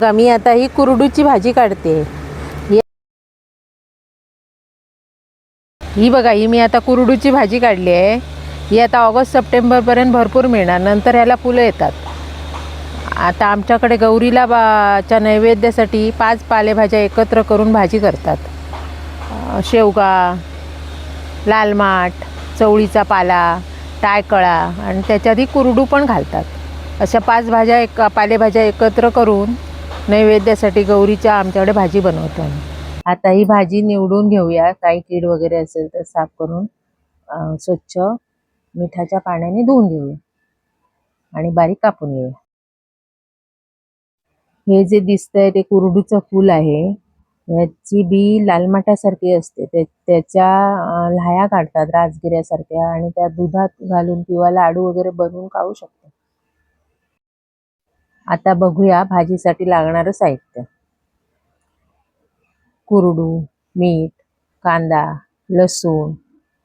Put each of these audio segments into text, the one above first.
बघा, मी आता ही कुरडूची भाजी काढते. ही- ही बघा ही मी आता कुरडूची भाजी काढली आहे. ही आता ऑगस्ट सप्टेंबरपर्यंत भरपूर मिळणार. नंतर ह्याला फुलं येतात. आता आमच्याकडे गौरीला बाच्या नैवेद्यासाठी पाच पालेभाज्या एकत्र करून भाजी करतात. शेवगा लाल माठ चवळीचा पाला टायकळा आणि त्याच्यात ही कुरडू पण घालतात. अशा पाच भाज्या एक पालेभाज्या एकत्र करून नैवेद्यासाठी गौरीच्या आमच्याकडे भाजी बनवतो आम्ही. आता ही भाजी निवडून घेऊया. काही कीड वगैरे असेल तर साफ करून स्वच्छ मिठाच्या पाण्याने धुवून घेऊया. आणि बारीक कापून घेऊया. हे जे दिसतंय ते कुरडूचं फूल आहे. याची बी लालमाटासारखी असते. ते त्याच्या लाह्या काढतात राजगिऱ्यासारख्या. आणि त्या दुधात घालून किंवा लाडू वगैरे बनवून खाऊ शकतात आता बघूया भाजीसाठी लागणारं साहित्य. कुरडू मीठ कांदा लसूण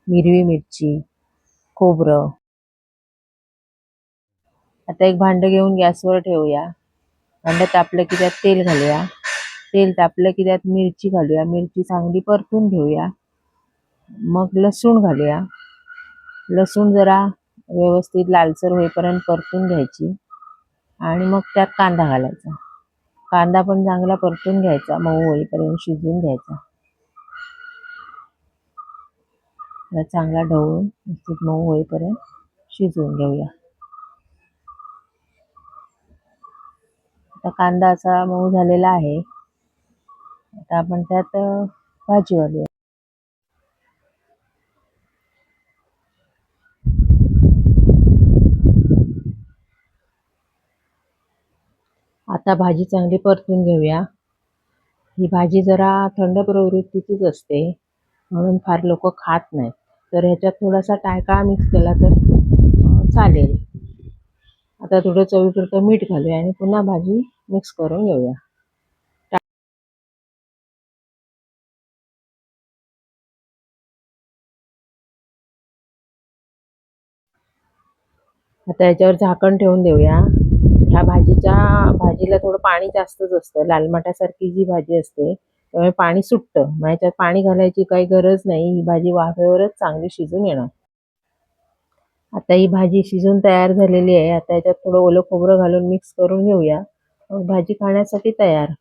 हिरवी मिरची खोबरं. आता एक भांडं घेऊन गॅसवर ठेवूया. भांडं तापलं की त्यात तेल घालूया. तेल तापलं की त्यात मिरची घालूया. मिरची चांगली परतून घेऊया. मग लसूण घालूया. लसूण जरा व्यवस्थित लालसर होईपर्यंत परतून घ्यायची. आणि मग त्यात कांदा घालायचा. कांदा पण चांगला परतून घ्यायचा मऊ होईपर्यंत शिजवून घ्यायचा. त्याला चांगला ढवळून व्यवस्थित मऊ होईपर्यंत शिजवून घेऊया. आता कांदा असा मऊ झालेला आहे. आता आपण त्यात भाजी घालूया. आता भाजी चांगली परतून घेऊया. ही भाजी जरा थंड प्रवृत्तीचीच असते म्हणून फार लोक खात नाहीत. तर ह्याच्यात थोडासा टायकाळा मिक्स केला तर चालेल. आता थोडं चवीपुरतं मीठ घालूया आणि पुन्हा भाजी मिक्स करून घेऊया. आता याच्यावर झाकण ठेवून देऊया. ह्या भाजीच्या भाजीला थोडं पाणी जास्तच असतं. लालमटासारखी जी भाजी असते त्यामुळे पाणी सुटतं. मग याच्यात पाणी घालायची काही गरज नाही. ही भाजी वाफेवरच चांगली शिजून येणार. आता ही भाजी शिजून तयार झालेली आहे. आता याच्यात थोडं ओलं खोबरं घालून मिक्स करून घेऊया. मग भाजी खाण्यासाठी तयार.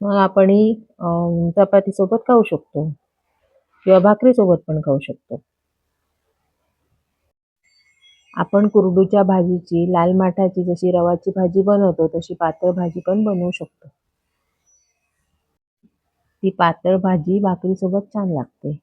मग आपण ही चपातीसोबत खाऊ शकतो. किंवा भाकरीसोबत पण खाऊ शकतो. आपण कुरडूच्या भाजीची लाल माठाची जशी रवाची भाजी बनवतो तशी पातळ भाजी पण बनवू शकतो. ती पातळ भाजी भाकरीसोबत छान लागते.